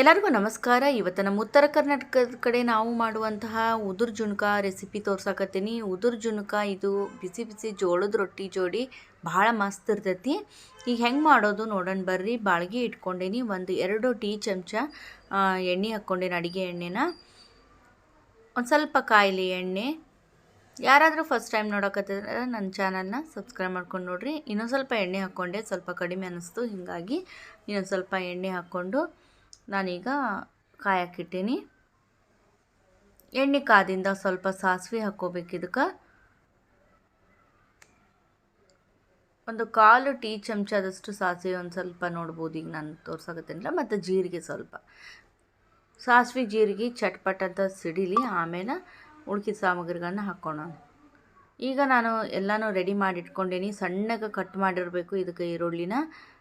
ಎಲ್ಲರಿಗೂ ನಮಸ್ಕಾರ. ಇವತ್ತು ನಮ್ಮ ಉತ್ತರ ಕರ್ನಾಟಕದ ಕಡೆ ನಾವು ಮಾಡುವಂತಹ ಉದುರು ಜುಣಕ ರೆಸಿಪಿ ತೋರ್ಸಾಕತ್ತೀನಿ. ಉದುರು ಜುಣಕ ಇದು ಬಿಸಿ ಬಿಸಿ ಜೋಳದ ರೊಟ್ಟಿ ಜೋಡಿ ಭಾಳ ಮಸ್ತ್ ಇರ್ತೈತಿ. ಈಗ ಹೆಂಗೆ ಮಾಡೋದು ನೋಡೋಣ ಬರ್ರಿ. ಬಾಳ್ಗೆ ಇಟ್ಕೊಂಡೇನಿ ಒಂದು ಎರಡು ಟೀ ಚಮಚ ಎಣ್ಣೆ ಹಾಕ್ಕೊಂಡೇನಿ ಅಡುಗೆ ಎಣ್ಣೆನ. ಒಂದು ಸ್ವಲ್ಪ ಕಾಯಿಲೆ ಎಣ್ಣೆ. ಯಾರಾದರೂ ಫಸ್ಟ್ ಟೈಮ್ ನೋಡಕತ್ತಿದ್ರೆ ನನ್ನ ಚಾನಲ್ನ ಸಬ್ಸ್ಕ್ರೈಬ್ ಮಾಡ್ಕೊಂಡು ನೋಡ್ರಿ. ಇನ್ನೊಂದು ಸ್ವಲ್ಪ ಎಣ್ಣೆ ಹಾಕ್ಕೊಂಡೆ. ಸ್ವಲ್ಪ ಕಡಿಮೆ ಅನ್ನಿಸ್ತು ಹೀಗಾಗಿ ಇನ್ನೊಂದು ಸ್ವಲ್ಪ ಎಣ್ಣೆ ಹಾಕ್ಕೊಂಡು ನಾನೀಗ ಕಾಯಕ್ಕಿಟ್ಟೀನಿ. ಎಣ್ಣೆ ಕಾದಿಂದ ಸ್ವಲ್ಪ ಸಾಸಿವೆ ಹಾಕ್ಕೋಬೇಕು ಇದಕ್ಕೆ. ಒಂದು ಕಾಲು ಟೀ ಚಮಚದಷ್ಟು ಸಾಸಿವೆ ಒಂದು ಸ್ವಲ್ಪ ನೋಡ್ಬೋದು, ಈಗ ನಾನು ತೋರ್ಸಕತ್ತೀನಿಲ್ಲ, ಮತ್ತು ಜೀರಿಗೆ ಸ್ವಲ್ಪ. ಸಾಸಿವೆ, ಜೀರಿಗೆ, ಚಟ್ಪಟ್ ಅಂತ ಸಿಡಿಲಿ, ಆಮೇಲೆ ಉಳ್ಕಿದ ಸಾಮಗ್ರಿಗಳನ್ನ ಹಾಕ್ಕೊಳ್ಳೋಣ ಈಗ ನಾನು ಎಲ್ಲನೂ ರೆಡಿ ಮಾಡಿ ಇಟ್ಕೊಂಡೇನಿ ಸಣ್ಣಗೆ ಕಟ್ ಮಾಡಿರಬೇಕು ಇದಕ್ಕೆ ಈರುಳ್ಳಿನ.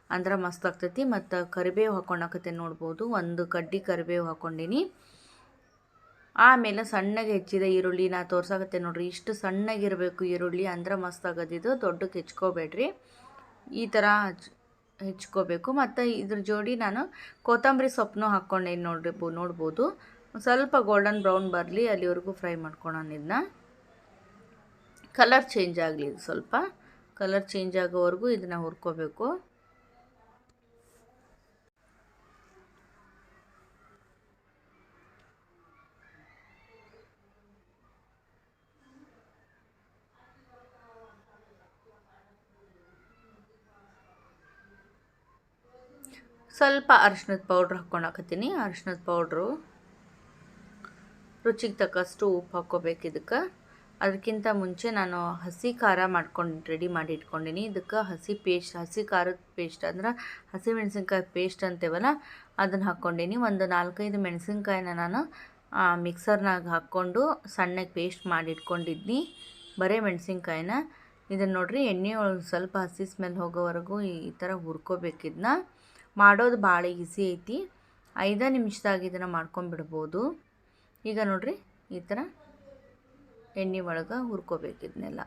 ಅಂದ್ರೆ ಮಸ್ತ್ ಆಗ್ತೈತಿ, ಮತ್ತು ಕರಿಬೇವು ಹಾಕೊಂಡಾಕತ್ತೇನೆ ನೋಡ್ಬೋದು. ಒಂದು ಕಡ್ಡಿ ಕರಿಬೇವು ಹಾಕ್ಕೊಂಡೀನಿ ಆಮೇಲೆ ಸಣ್ಣಗೆ ಹೆಚ್ಚಿದ ಈರುಳ್ಳಿ ನಾ ತೋರ್ಸಾಕತ್ತೆ ನೋಡ್ರಿ, ಇಷ್ಟು ಸಣ್ಣಗಿರಬೇಕು ಈರುಳ್ಳಿ ಅಂದ್ರೆ ಮಸ್ತ್ ಆಗೋದಿದು ದೊಡ್ಡಕ್ಕೆ ಹೆಚ್ಕೋಬೇಡ್ರಿ. ಈ ಥರ ಹಚ್, ಹೆಚ್ಕೋಬೇಕು. ಮತ್ತು ಇದ್ರ ಜೋಡಿ ನಾನು ಕೊತ್ತಂಬರಿ ಸೊಪ್ಪನ್ನು ಹಾಕ್ಕೊಂಡೇನಿ ನೋಡ್ರಿ ನೋಡ್ಬೋದು. ಸ್ವಲ್ಪ ಗೋಲ್ಡನ್ ಬ್ರೌನ್ ಬರಲಿ, ಅಲ್ಲಿವರೆಗೂ ಫ್ರೈ ಮಾಡ್ಕೊಳೋಣ ಇದನ್ನ ಕಲರ್ ಚೇಂಜ್ ಆಗಲಿ ಸ್ವಲ್ಪ. ಕಲರ್ ಚೇಂಜ್ ಆಗೋವರೆಗೂ ಇದನ್ನು ಹುರ್ಕೋಬೇಕು. ಸ್ವಲ್ಪ ಅರಿಶಿನದ ಪೌಡ್ರ್ ಹಾಕ್ಕೊಳಕತ್ತೀನಿ ಅರಿಶಿನದ ಪೌಡ್ರು ರುಚಿಗೆ ತಕ್ಕಷ್ಟು ಉಪ್ಪು ಹಾಕ್ಕೋಬೇಕು ಇದಕ್ಕೆ. ಅದಕ್ಕಿಂತ ಮುಂಚೆ ನಾನು ಹಸಿ ಖಾರ ಮಾಡ್ಕೊಂಡು ರೆಡಿ ಮಾಡಿ ಇಟ್ಕೊಂಡಿನಿ. ಇದಕ್ಕೆ ಹಸಿ ಪೇಸ್ಟ್ ಹಸಿ ಖಾರದ ಪೇಸ್ಟ್ ಅಂದ್ರೆ ಹಸಿ ಮೆಣಸಿನ್ಕಾಯಿ ಪೇಸ್ಟ್ ಅಂತೇವಲ್ಲ, ಅದನ್ನು ಹಾಕ್ಕೊಂಡಿನಿ. ಒಂದು ನಾಲ್ಕೈದು ಮೆಣಸಿನ್ಕಾಯಿನ ನಾನು ಮಿಕ್ಸರ್ನಾಗ ಹಾಕ್ಕೊಂಡು ಸಣ್ಣಗೆ ಪೇಸ್ಟ್ ಮಾಡಿ ಇಟ್ಕೊಂಡಿದ್ನಿ. ಬರೀ ಮೆಣಸಿನ್ಕಾಯಿನ. ಇದನ್ನು ನೋಡಿರಿ ಎಣ್ಣೆ ಒಳಗೆ ಸ್ವಲ್ಪ ಹಸಿ ಸ್ಮೆಲ್ ಹೋಗೋವರೆಗೂ ಈ ಥರ ಹುರ್ಕೋಬೇಕಿದ್ನ ಮಾಡೋದು ಭಾಳ ಈಸಿ ಐತಿ. ಐದು ನಿಮಿಷದಾಗ ಇದನ್ನು ಮಾಡ್ಕೊಂಬಿಡ್ಬೋದು ಈಗ ನೋಡಿರಿ, ಈ ಥರ ಎಣ್ಣೆ ಒಳಗೆ ಹುರ್ಕೋಬೇಕು ಇದನ್ನೆಲ್ಲ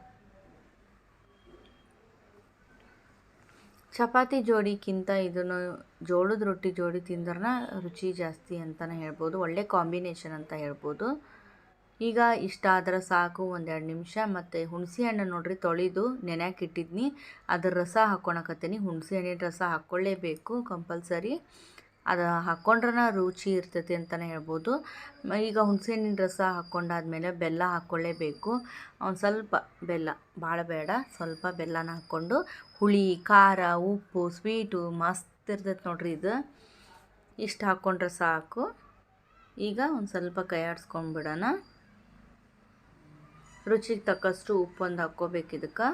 ಚಪಾತಿ ಜೋಡಿಕ್ಕಿಂತ ಇದನ್ನು ಜೋಳದ ರೊಟ್ಟಿ ಜೋಡಿ ತಿಂದ್ರೆ ರುಚಿ ಜಾಸ್ತಿ ಅಂತಲೇ ಹೇಳ್ಬೋದು. ಒಳ್ಳೆ ಕಾಂಬಿನೇಷನ್ ಅಂತ ಹೇಳ್ಬೋದು. ಈಗ ಇಷ್ಟ ಆದ್ರೆ ಸಾಕು, ಒಂದೆರಡು ನಿಮಿಷ. ಮತ್ತು ಹುಣಸೆ ಹಣ್ಣು ನೋಡ್ರಿ, ತೊಳೆದು ನೆನೆಯಕ್ಕೆ ಇಟ್ಟಿದ್ನಿ. ಅದ್ರ ರಸ ಹಾಕ್ಕೊಳಕತ್ತೀನಿ ಹುಣಸೆ ಹಣ್ಣಿನ ರಸ ಹಾಕ್ಕೊಳ್ಳೇಬೇಕು ಕಂಪಲ್ಸರಿ. ಅದು ಹಾಕ್ಕೊಂಡ್ರೆ ರುಚಿ ಇರ್ತೈತಿ ಅಂತಲೇ ಹೇಳ್ಬೋದು. ಈಗ ಹುಣಸೆ ಹಣ್ಣಿನ ರಸ ಹಾಕ್ಕೊಂಡಾದ್ಮೇಲೆ ಬೆಲ್ಲ ಹಾಕ್ಕೊಳ್ಳೇಬೇಕು. ಒಂದು ಸ್ವಲ್ಪ ಬೆಲ್ಲ ಭಾಳ ಬೇಡ, ಸ್ವಲ್ಪ ಬೆಲ್ಲನ ಹಾಕ್ಕೊಂಡು ಹುಳಿ, ಖಾರ, ಉಪ್ಪು, ಸ್ವೀಟು ಮಸ್ತ್ ಇರ್ತೈತೆ ನೋಡ್ರಿ ಇದು. ಇಷ್ಟು ಹಾಕ್ಕೊಂಡ್ರೆ ಸಾಕು. ಈಗ ಒಂದು ಸ್ವಲ್ಪ ಕೈ ಆಡಿಸ್ಕೊಂಡ್ಬಿಡೋಣ ರುಚಿಗೆ ತಕ್ಕಷ್ಟು ಉಪ್ಪು ಒಂದು ಹಾಕ್ಕೋಬೇಕು ಇದಕ್ಕೆ.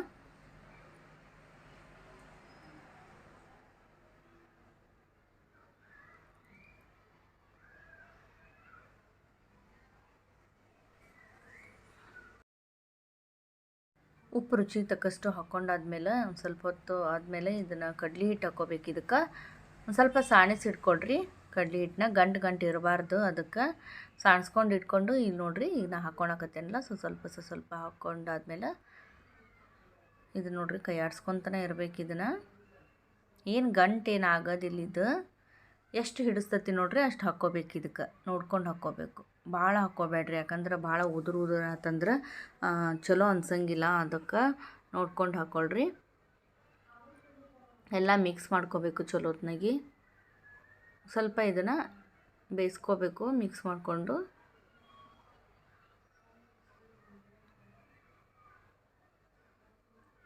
ಉಪ್ಪು ರುಚಿಗೆ ತಕ್ಕಷ್ಟು ಹಾಕ್ಕೊಂಡಾದ್ಮೇಲೆ ಒಂದು ಸ್ವಲ್ಪ ಹೊತ್ತು ಆದಮೇಲೆ ಇದನ್ನು ಕಡ್ಲಿ ಹಿಟ್ಟು ಹಾಕ್ಕೋಬೇಕು ಇದಕ್ಕೆ. ಒಂದು ಸ್ವಲ್ಪ ಸಾಣಿಸಿ ಇಟ್ಕೊಳ್ರಿ. ಕಡ್ಲಿ ಹಿಟ್ಟನ್ನ ಗಂಟು ಗಂಟು ಇರಬಾರ್ದು ಅದಕ್ಕೆ ಸಾಣಿಸ್ಕೊಂಡು ಇಟ್ಕೊಂಡು ಈಗ ನೋಡಿರಿ ಈಗ ನಾ ಹಾಕ್ಕೊಳಕತ್ತೇನಲ್ಲ ಸೊ ಸ್ವಲ್ಪ ಸೊ ಸ್ವಲ್ಪ ಹಾಕ್ಕೊಂಡಾದ್ಮೇಲೆ ಇದು ನೋಡಿರಿ ಕೈ ಆಡ್ಸ್ಕೊತಾನೆ ಇರಬೇಕು ಇದನ್ನು. ಏನು ಗಂಟು ಏನು ಆಗೋದಿಲ್ಲ ಇದು. ಎಷ್ಟು ಹಿಡಿಸ್ತತಿ ನೋಡಿರಿ ಅಷ್ಟು ಹಾಕ್ಕೋಬೇಕು ಇದಕ್ಕೆ. ನೋಡ್ಕೊಂಡು ಹಾಕ್ಕೋಬೇಕು. ಭಾಳ ಹಾಕ್ಕೋಬೇಡ್ರಿ ಯಾಕಂದ್ರೆ ಭಾಳ ಉದುರು ಉದುರು ಆತಂದ್ರೆ ಚಲೋ ಅನ್ಸಂಗಿಲ್ಲ ಅದಕ್ಕೆ ನೋಡ್ಕೊಂಡು ಹಾಕ್ಕೊಳ್ರಿ. ಎಲ್ಲ ಮಿಕ್ಸ್ ಮಾಡ್ಕೋಬೇಕು ಚಲೋ ಹೊತ್ನಾಗಿ ಸ್ವಲ್ಪ ಇದನ್ನು ಬೇಯಿಸ್ಕೋಬೇಕು ಮಿಕ್ಸ್ ಮಾಡಿಕೊಂಡು.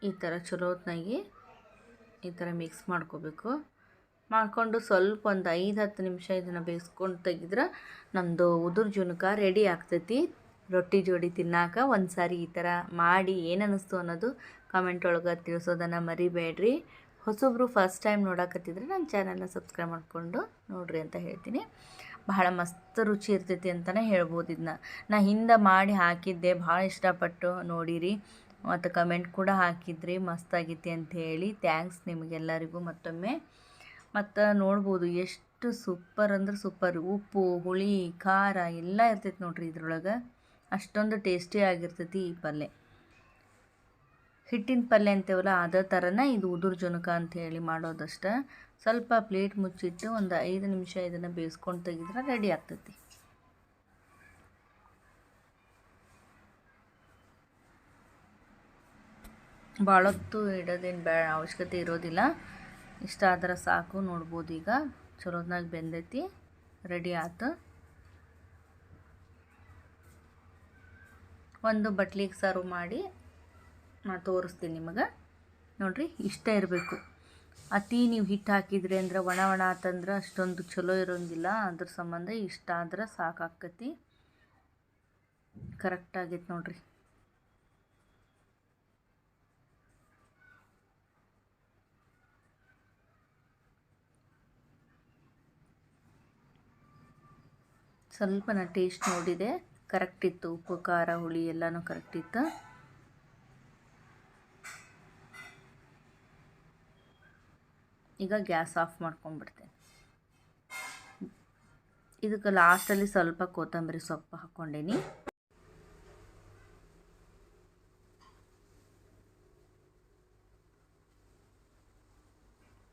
ಈ ಥರ ಚಲೋ ಹೊತ್ನಾಗಿ ಈ ಥರ ಮಿಕ್ಸ್ ಮಾಡ್ಕೋಬೇಕು. ಮಾಡಿಕೊಂಡು ಸ್ವಲ್ಪ ಒಂದು ಐದು ಹತ್ತು ನಿಮಿಷ ಇದನ್ನು ಬೇಯಿಸ್ಕೊಂಡು ತೆಗೆದ್ರೆ ನಮ್ಮದು ಉದುರು ಜುನಕ ರೆಡಿ ಆಗ್ತೈತಿ. ರೊಟ್ಟಿ ಜೋಡಿ ತಿನ್ನಾಕ ಒಂದು ಸಾರಿ ಈ ಥರ ಮಾಡಿ ಏನು ಅನ್ನೋದು ಕಮೆಂಟ್ ಒಳಗೆ ತಿಳಿಸೋದನ್ನು ಮರಿಬೇಡ್ರಿ. ಹೊಸಬ್ರು ಫಸ್ಟ್ ಟೈಮ್ ನೋಡಕತ್ತಿದ್ರೆ ನನ್ನ ಚಾನಲ್ನ ಸಬ್ಸ್ಕ್ರೈಬ್ ಮಾಡಿಕೊಂಡು ನೋಡ್ರಿ ಅಂತ ಹೇಳ್ತೀನಿ. ಬಹಳ ಮಸ್ತ್ ರುಚಿ ಇರ್ತೈತಿ ಅಂತಲೇ ಹೇಳ್ಬೋದು ಇದನ್ನ ನಾ ಹಿಂದೆ ಮಾಡಿ ಹಾಕಿದ್ದೆ ಭಾಳ ಇಷ್ಟಪಟ್ಟು ನೋಡಿರಿ. ಮತ್ತು ಕಮೆಂಟ್ ಕೂಡ ಹಾಕಿದ್ರಿ ಮಸ್ತಾಗೈತಿ ಅಂತ ಹೇಳಿ. ಥ್ಯಾಂಕ್ಸ್ ನಿಮಗೆಲ್ಲರಿಗೂ ಮತ್ತೊಮ್ಮೆ. ಮತ್ತು ನೋಡ್ಬೋದು ಎಷ್ಟು ಸೂಪರ್ ಅಂದ್ರೆ ಸೂಪರ್ ಉಪ್ಪು, ಹುಳಿ, ಖಾರ ಎಲ್ಲ ಇರ್ತೈತಿ ನೋಡ್ರಿ ಇದ್ರೊಳಗೆ. ಅಷ್ಟೊಂದು ಟೇಸ್ಟಿ ಆಗಿರ್ತೈತಿ ಈ ಪಲ್ಯ. ಹಿಟ್ಟಿನ ಪಲ್ಯ ಅಂತೀವಲ್ಲ, ಅದೇ ಥರನೇ ಇದು ಉದುರು ಜುನಕ ಅಂತ ಹೇಳಿ ಮಾಡೋದಷ್ಟೇ. ಸ್ವಲ್ಪ ಪ್ಲೇಟ್ ಮುಚ್ಚಿಟ್ಟು ಒಂದು ಐದು ನಿಮಿಷ ಇದನ್ನು ಬೇಯಿಸ್ಕೊಂಡು ತೆಗೆದ್ರೆ ರೆಡಿ ಆಗ್ತೈತಿ. ಭಾಳೊತ್ತು ಇಡೋದೇನು ಬ್ಯಾ, ಅವಶ್ಯಕತೆ ಇರೋದಿಲ್ಲ. ಇಷ್ಟ ಆದ್ರೆ ಸಾಕು, ನೋಡ್ಬೋದು ಈಗ. ಚಲೋದ್ನಾಗ ಬೆಂದೈತಿ ರೆಡಿ ಆಯ್ತು ಒಂದು ಬಟ್ಲಿಗೆ ಸರ್ವ್ ಮಾಡಿ ನಾ ತೋರಿಸ್ತೀನಿ ನಿಮಗೆ. ನೋಡಿರಿ, ಇಷ್ಟ ಇರಬೇಕು. ಅತಿ ನೀವು ಹಿಟ್ಟು ಹಾಕಿದ್ರಿ ಅಂದ್ರೆ ಒಣ ಒಣ ಆತಂದ್ರೆ ಅಷ್ಟೊಂದು ಚಲೋ ಇರೋಂಗಿಲ್ಲ. ಅದ್ರ ಸಂಬಂಧ ಇಷ್ಟ ಆದ್ರೆ ಸಾಕಾಕತಿ ಕರೆಕ್ಟ್ ಆಗೈತೆ ನೋಡಿರಿ. ಸ್ವಲ್ಪ ನಾ ಟೇಸ್ಟ್ ನೋಡಿದೆ. ಕರೆಕ್ಟ್ ಇತ್ತು. ಉಪ್ಪು ಖಾರ ಹುಳಿ ಎಲ್ಲನೂ ಕರೆಕ್ಟ್ ಇತ್ತು. ಈಗ ಗ್ಯಾಸ್ ಆಫ್ ಮಾಡ್ಕೊಂಡ್ಬಿಡ್ತೇನೆ. ಇದಕ್ಕೆ ಲಾಸ್ಟಲ್ಲಿ ಸ್ವಲ್ಪ ಕೊತ್ತಂಬರಿ ಸೊಪ್ಪು ಹಾಕ್ಕೊಂಡೇನಿ.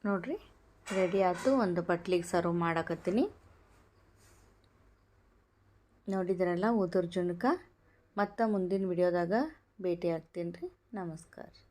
ನೋಡ್ರಿ ರೆಡಿ ಆಯಿತು. ಒಂದು ಬಟ್ಲಿಗೆ ಸರ್ವ್ ಮಾಡಕತ್ತೀನಿ. ನೋಡಿದ್ರಲ್ಲ ಉದುರ್ ಜುನ್ಕ. ಮತ್ತು ಮುಂದಿನ ವಿಡಿಯೋದಾಗ ಭೇಟಿ ಆಗ್ತೀನಿ ರೀ. ನಮಸ್ಕಾರ.